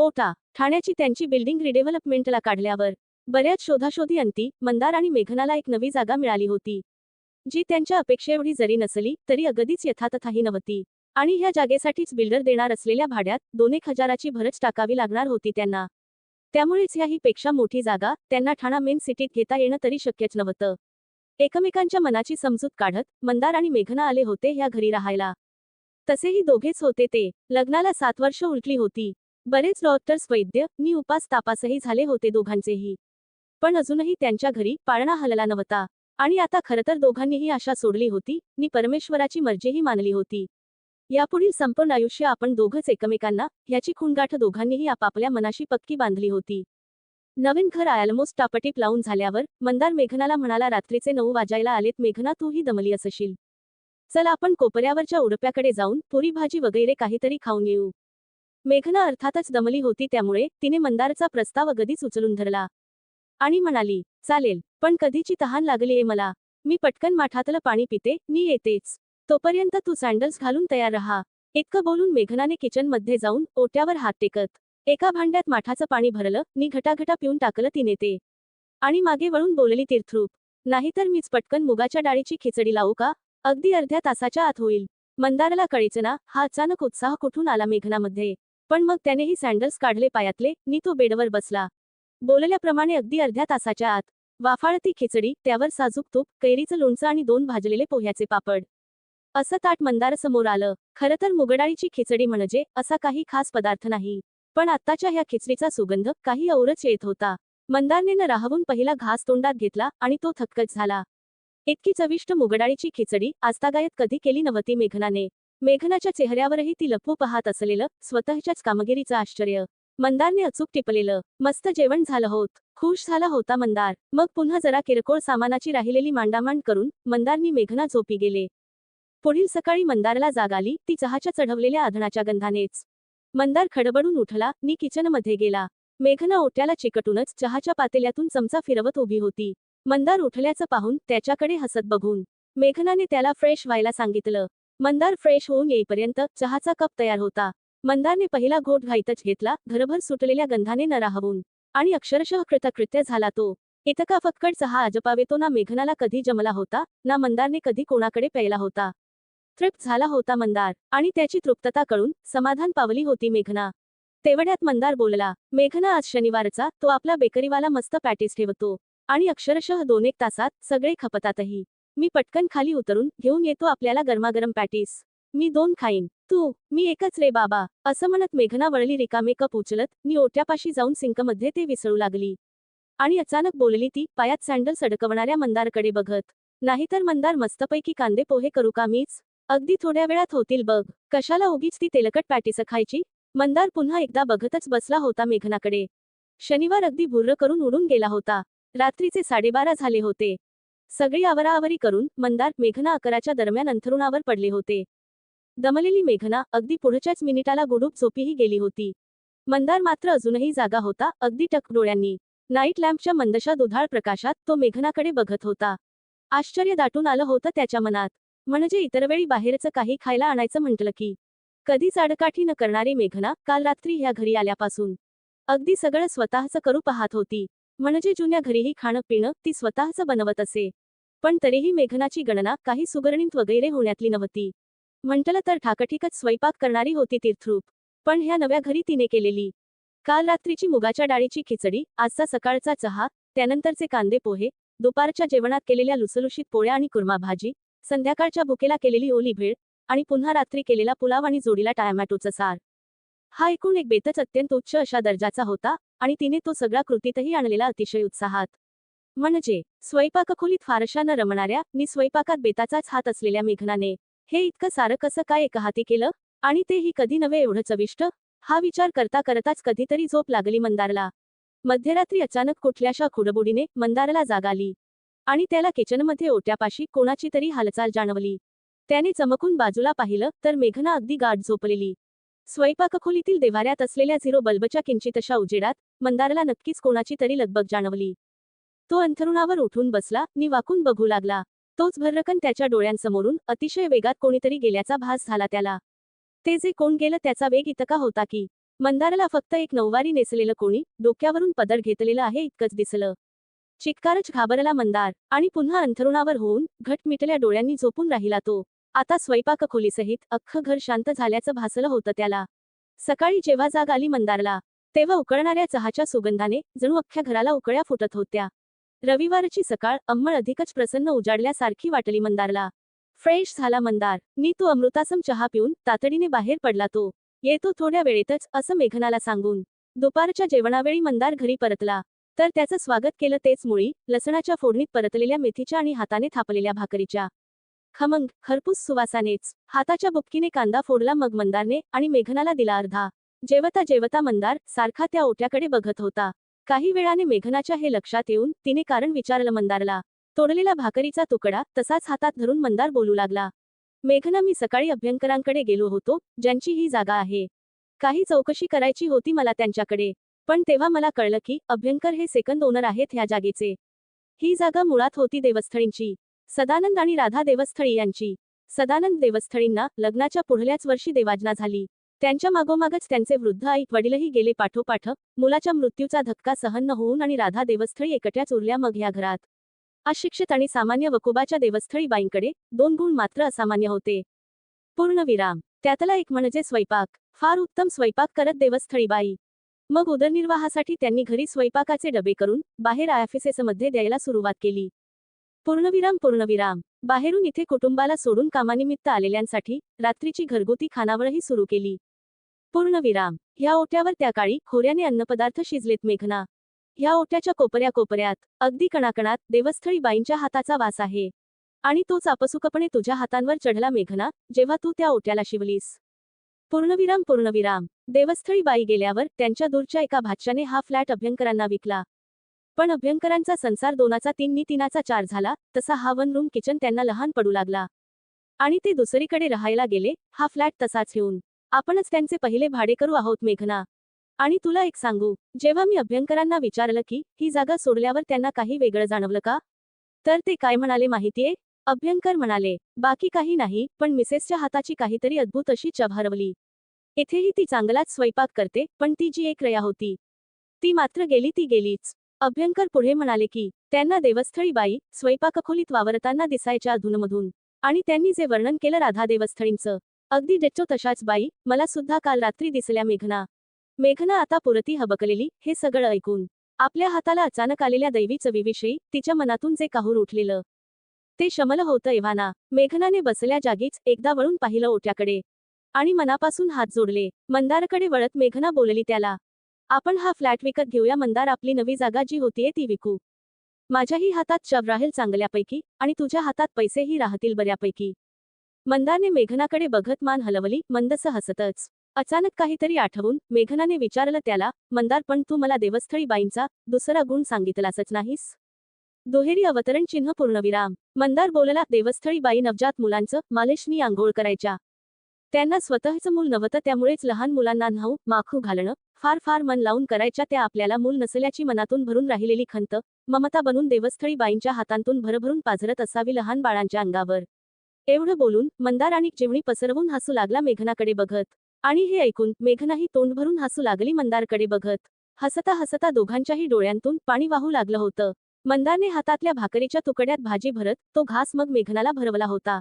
हो ओटा ठाण्याची त्यांची बिल्डिंग रिडेव्हलपमेंटला काढल्यावर बऱ्याच शोधाशोधी अंती मंदार आणि मेघनाला एक नवी जागा मिळाली होती. जी त्यांच्या अपेक्षेएवढी जरी नसली तरी अगदीच यथातथाही नव्हती. आणि ह्या जागेसाठीच बिल्डर देणार असलेल्या भाड्यात दोन एक हजाराची भरच टाकावी लागणार होती त्यांना. त्यामुळेच ह्याही पेक्षा मोठी जागा त्यांना ठाणा मेन सिटीत घेता येणं तरी शक्यच नव्हतं. एकमेकांच्या मनाची समजूत काढत मंदार आणि मेघना आले होते ह्या घरी राहायला. तसेही दोघेच होते ते. लग्नाला सात वर्ष उलटली होती. बरेच डॉक्टर्स वैद्य नि उपास तापासही झाले होते दोघांचेही. पण अजूनही त्यांच्या घरी पाळणा हलला नव्हता. आणि आता खरं तर दोघांनीही आशा सोडली होती नि परमेश्वराची मर्जीही मानली होती. यापुढील संपूर्ण आयुष्य आपण दोघंच एकमेकांना ह्याची खूणगाठ दोघांनीही आपापल्या मनाशी पक्की बांधली होती. नवीन घर ऑलमोस्ट टापटीप लावून झाल्यावर मंदार मेघनाला म्हणाला रात्रीचे नऊ वाजायला आलेत मेघना तूही दमली असशील. चल आपण कोपऱ्यावरच्या उडप्याकडे जाऊन पुरी भाजी वगैरे काहीतरी खाऊन येऊ. मेघना अर्थातच दमली होती त्यामुळे तिने मंदारचा प्रस्ताव अगदीच उचलून धरला. आणि म्हणाली चालेल पण कधीची तहान लागलीये मला? मी पटकन माठातलं पाणी पिते मी येतेच. तोपर्यंत तू सँडल्स घालून तयार रहा. इतकं बोलून मेघनाने किचनमध्ये जाऊन ओट्यावर हात टेकत. एका भांड्यात माठाचं पाणी भरलं नि घटाघटा पिऊन टाकलं तिने ते. आणि मागे वळून बोलली तीर्थरूप नाहीतर मीच पटकन मुगाच्या डाळीची खिचडी लावू का? अगदी अर्ध्या तासाच्या आत होईल. मंदाराला कळीचना हा अचानक उत्साह कुठून आला मेघनामध्ये? पण मग त्यानेही सँडल्स काढले पायातले नि तो बेडवर बसला. बोलल्याप्रमाणे अगदी अर्ध्या तासाच्या आत वाफाळती खिचडी त्यावर साजूक तूप कैरीचं लोणचं आणि दोन भाजलेले पोह्याचे पापड. असं ताट मंदार समोर आलं. खरं तर मुगडाळीची खिचडी म्हणजे असा काही खास पदार्थ नाही. पण आत्ताच्या ह्या खिचडीचा सुगंध काही औरच येत होता. मंदारने न राहवून पहिला घास तोंडात घेतला आणि तो थक्कच झाला. इतकी चविष्ट मुगडाळीची खिचडी आजतागायत कधी केली नव्हती मेघनाने. मेघनाच्या चेहऱ्यावरही ती लपू पाहत असलेलं स्वतःच्याच कामगिरीचं आश्चर्य. मंदारने अचूक टिपलेलं. मस्त जेवण झालं होत. खुश झाला होता मंदार. मग पुन्हा जरा किरकोळ सामानाची राहिलेली मांडामांड करून मंदारनी मेघना झोपी गेले. पुढील सकाळी मंदारला जाग आली. ती चहाच्या चढवलेल्या आधणाच्या गंधानेच. मंदार खडबडून उठला. नी किचनमध्ये गेला. मेघना ओट्याला चिकटूनच चहाच्या पातेल्यातून चमचा फिरवत उभी होती. मंदार उठल्याचं पाहून त्याच्याकडे हसत बघून. मेघनाने त्याला फ्रेश व्हायला सांगितलं. मंदार फ्रेश होऊन येईपर्यंत चहाचा कप तयार होता. मंदारने पहिला घोट घाईतच घेतला घरभर सुटलेल्या गंधाने न राहवून आणि अक्षरशः कृतकृत्य झाला तो. इतका फक्कड चहा अजपावेतो ना मेघनाला कधी जमला होता ना मंदारने कधी कोणाकडे प्यायला होता. तृप्त झाला होता मंदार आणि त्याची तृप्तता कळून समाधान पावली होती मेघना. तेवढ्यात मंदार बोलला मेघना आज शनिवारचा तो आपला बेकरीवाला मस्त पॅटीस ठेवतो. आणि अक्षरशः दोन एक तासात सगळे खपतातही. मी पटकन खाली उतरून घेऊन येतो आपल्याला गरमागरम पॅटीस. मी दोन खाईन. तू मी एकच रे बाबा. असं म्हणत मेघना वळली रिकामे कप उचलत मी ओट्यापाशी जाऊन सिंकमध्ये ते विसळू लागली. आणि अचानक बोलली ती पायात सँडल सडकवणाऱ्या मंदारकडे बघत. नाहीतर मंदार मस्तपैकी कांदे पोहे करू का मीच? अगदी थोड्या वेळात होतील बघ. कशाला उगीच ती तेलकट पॅटीस खायची? मंदार पुन्हा एकदा बघतच बसला होता मेघनाकडे. शनिवार अगदी भुर्र करून उडून गेला होता. रात्रीचे साडेबारा झाले होते. सगळी आवराआवरी करून मंदार मेघना अकराच्या दरम्यान अंथरुणावर पडले होते. दमलेली मेघना अगदी पुढच्याच मिनिटाला गुडूप झोपीही गेली होती. मंदार मात्र अजूनही जागा होता अगदी टक डोळ्यांनी. नाईट लॅम्पच्या मंदशा दुधाळ प्रकाशात तो मेघनाकडे बघत होता. आश्चर्य दाटून आलं होतं त्याच्या मनात. म्हणजे इतर वेळी बाहेरचं काही खायला आणायचं म्हटलं की. कधीच आडकाठी न करणारी मेघना काल रात्री ह्या घरी आल्यापासून. अगदी सगळं स्वतःचं करू पाहत होती. म्हणजे जुन्या घरीही खाणं पिणं ती स्वतःच बनवत असे. पण तरीही मेघनाची गणना काही सुगरणीत वगैरे होण्यातली नव्हती. म्हटलं तर ठाकठीकच स्वयंपाक करणारी होती तीर्थरूप. पण ह्या नव्या घरी तिने केलेली. काल रात्रीची मुगाच्या डाळीची खिचडी आजचा सकाळचा चहा त्यानंतरचे कांदे पोहे दुपारच्या जेवणात केलेल्या लुसलुशीत पोळ्या आणि कुर्मा भाजी संध्याकाळच्या भुकेला केलेली ओली भेळ आणि पुन्हा रात्री केलेला पुलाव आणि जोडीला टॅमॅटोचं सार. हा एकूण एक बेतच अत्यंत उच्च अशा दर्जाचा होता आणि तिने तो सगळा कृतीतही आणलेला अतिशय उत्साहात. म्हणजे स्वयंपाकखोलीत फारशा न रमणाऱ्या नि स्वयंपाकात बेताचाच हात असलेल्या मेघनाने हे इतकं सारं कसं काय एकहाती केलं? आणि तेही कधी नव्हे एवढं चविष्ट? हा विचार करता करताच कधीतरी झोप लागली मंदारला. मध्यरात्री अचानक कुठल्याशा खुडबुडीने मंदारला जाग आली. आणि त्याला किचनमध्ये ओट्यापाशी कोणाची तरी हालचाल जाणवली. त्याने चमकून बाजूला पाहिलं तर मेघना अगदी गाठ झोपलेली. स्वयंपाकखोलीतील देवाऱ्यात असलेल्या झिरो बल्बच्या किंचितशा उजेडात मंदारला नक्कीच कोणाची तरी लगबग जाणवली. तो अंथरुणावर उठून बसला नि वाकून बघू लागला. तोच भर्रकन त्याच्या डोळ्यांसमोरून अतिशय वेगात कोणीतरी गेल्याचा भास झाला त्याला. ते जे कोण गेलं त्याचा वेग इतका होता की मंदाराला फक्त एक नऊवारी नेसलेलं कोणी डोक्यावरून पदर घेतलेलं आहे इतकंच दिसलं. चित्कारच घाबरला मंदार आणि पुन्हा अंथरुणावर होऊन घट मिटल्या डोळ्यांनी झोपून राहिला तो. आता स्वयंपाक खोलीसहित अख्खं घर शांत झाल्याचं भासलं होतं त्याला. सकाळी जेव्हा जाग आली मंदारला तेव्हा उकळणाऱ्या चहाच्या सुगंधाने जणू अख्ख्या घराला उकळ्या फुटत होत्या. रविवारची सकाळ अंमळ अधिकच प्रसन्न उजाडल्यासारखी वाटली मंदारला. फ्रेश झाला मंदार. मी तू अमृतासम चहा पिऊन तातडीने बाहेर पडला तो. येतो थोड्या वेळेतच असं मेघनाला सांगून. दुपारच्या जेवणावेळी मंदार घरी परतला. तर त्याचं स्वागत केलं तेच मुळी लसणाच्या फोडणीत परतलेल्या मेथीच्या आणि हाताने थापलेल्या भाकरीच्या. खमंग खरपूस सुवासानेच. हाताच्या बुबकीने कांदा फोडला मग मंदारने आणि मेघनाला दिला अर्धा. जेवता जेवता मंदार सारखा त्या ओट्याकडे बघत होता. काही वेळाने मेघनाच्या हे लक्षात येऊन तिने कारण विचारलं मंदारला. तोडलेला भाकरीचा तुकडा तसाच हातात धरून मंदार बोलू लागला. मेघना मी सकाळी अभ्यंकरांकडे गेलो होतो ज्यांची ही जागा आहे. काही चौकशी करायची होती मला त्यांच्याकडे. पण तेव्हा मला कळलं की अभ्यंकर हे सेकंद ओनर आहेत ह्या जागेचे. ही जागा मुळात होती देवस्थळींची. सदानंद आणि राधा देवस्थळी यांची. सदानंद देवस्थळींना लग्नाच्या पुढल्याच वर्षी देवाजना झाली. त्यांच्या मागोमागच त्यांचे वृद्ध आई वडीलही गेले पाठोपाठ मुलाच्या मृत्यूचा धक्का सहन न होऊन आणि राधा देवस्थळी एकट्याच उरल्या मग ह्या घरात. अशिक्षित आणि सामान्य वकुबाच्या देवस्थळी बाईंकडे दोन गुण मात्र असामान्य होते. पूर्णविराम त्यातला एक म्हणजे स्वयंपाक. फार उत्तम स्वयंपाक करत देवस्थळी बाई. मग उदरनिर्वाहासाठी त्यांनी घरी स्वयंपाकाचे डबे करून बाहेर आयफिसेसमध्ये द्यायला सुरुवात केली. पूर्णविराम पूर्णविराम. बाहेरून इथे कुटुंबाला सोडून कामानिमित्त आलेल्यांसाठी रात्रीची घरगुती खानावळही सुरू केली. पूर्णविराम. ह्या ओट्यावर त्या काळी खोऱ्याने अन्नपदार्थ शिजलेत मेघना. ह्या ओट्याच्या कोपऱ्या कोपऱ्यात अगदी कणाकणात देवस्थळी बाईंच्या हाताचा वास आहे. आणि तोच आपसुकपणे तुझ्या हातांवर चढला मेघना जेव्हा तू त्या ओट्याला शिवलीस. पूर्णविराम पूर्णविराम. देवस्थळी बाई गेल्यावर त्यांच्या दूरच्या एका भाच्याने हा फ्लॅट अभ्यंकरांना विकला. पण अभ्यंकरांचा संसार दोनाचा तीन नी तीनाचा चार झाला तसा हा वन रूम किचन त्यांना लहान पडू लागला. आणि ते दुसरीकडे राहायला गेले हा फ्लॅट तसाच ठेवून आपणच त्यांचे पहिले भाडेकरू आहोत मेघना. आणि तुला एक सांगू जेव्हा मी अभ्यंकरांना विचारलं की ही जागा सोडल्यावर त्यांना काही वेगळं जाणवलं का? तर ते काय म्हणाले माहितीये? अभ्यंकर म्हणाले बाकी काही नाही पण मिसेसच्या हाताची काहीतरी अद्भुत अशी चव हरवली. इथेही ती चांगलाच स्वयंपाक करते पण ती जी एक रया होती. ती मात्र गेली ती गेलीच. अभ्यंकर पुढे म्हणाले की त्यांना देवस्थळी बाई स्वयंपाकखोलीत वावरताना दिसायच्या अधूनमधून. आणि त्यांनी जे वर्णन केलं राधा देवस्थळींचं. अगदी डेच्चो तशाच बाई मला सुद्धा काल रात्री दिसल्या मेघना. मेघना आता पुरती हबकलेली हे सगळं ऐकून. आपल्या हाताला अचानक आलेल्या दैवी चवीविषयी तिच्या मनातून जे काहूर उठलेलं. ते शमल होतं एव्हाना. मेघनाने बसल्या जागीच एकदा वळून पाहिलं ओट्याकडे. आणि मनापासून हात जोडले. मंदारकडे वळत मेघना बोलली त्याला आपण हा फ्लॅट विकत घेऊया मंदार आपली नवी जागा जी होतीये ती विकू. माझ्याही हातात शव राहील चांगल्यापैकी आणि तुझ्या हातात पैसेही राहतील बऱ्यापैकी. मंदारने मेघनाकडे बघत मान हलवली मंदस हसतच. अचानक काहीतरी आठवून मेघनाने विचारलं त्याला मंदार पण तू मला देवस्थळी बाईंचा दुसरा गुण सांगितलासच नाहीस? दुहेरी अवतरण चिन्ह पूर्णविराम. मंदार बोलला देवस्थळी बाई नवजात मुलांचं मालेशनी आंघोळ करायच्या. त्यांना स्वतःचं मूल नव्हतं त्यामुळेच लहान मुलांना न्हाऊ माखू घालणं फार फार मन लावून करायच्या त्या आपल्याला मूल नसल्याची मनातून भरून राहिलेली खंत ममता बनून देवस्थळी बाईंच्या हातांतून भरभरून पाझरत असावी लहान बाळांच्या अंगावर. एवढं बोलून मंदार आणि जेवणी पसरवून हसू लागला मेघनाकडे बघत. आणि हे ऐकून मेघनाही तोंड भरून हसू लागली मंदारकडे बघत. हसता हसता दोघांच्याही डोळ्यांतून पाणी वाहू लागलं होतं. मंदारने हातातल्या भाकरीच्या तुकड्यात भाजी भरत तो घास मग मेघनाला भरवला होता.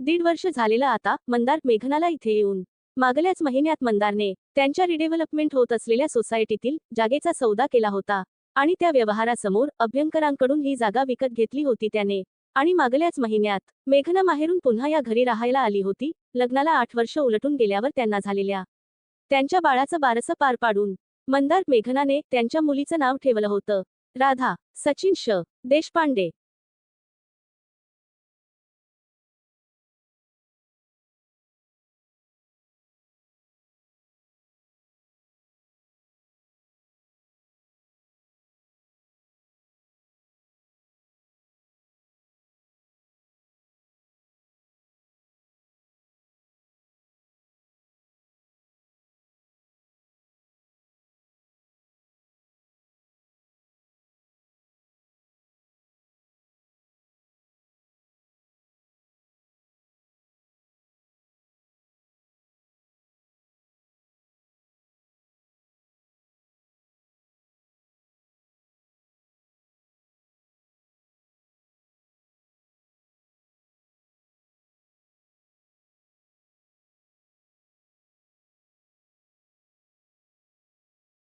दीड वर्ष झालेलं आता मंदार मेघनाला इथे येऊन मागल्याच महिन्यात मंदारने त्यांच्या रिडेव्हलपमेंट होत असलेल्या सोसायटीतील जागेचा सौदा केला होता आणि त्या व्यवहारासमोर अभ्यंकरांकडून ही जागा विकत घेतली होती त्याने. आणि मागल्याच महिन्यात मेघना माहेरून पुन्हा या घरी राहायला आली होती लग्नाला आठ वर्ष उलटून गेल्यावर त्यांना झालेल्या त्यांच्या बाळाचं बारसं पार पाडून मंदार मेघनाने त्यांच्या मुलीचं नाव ठेवलं होतं. राधा सचिन श देशपांडे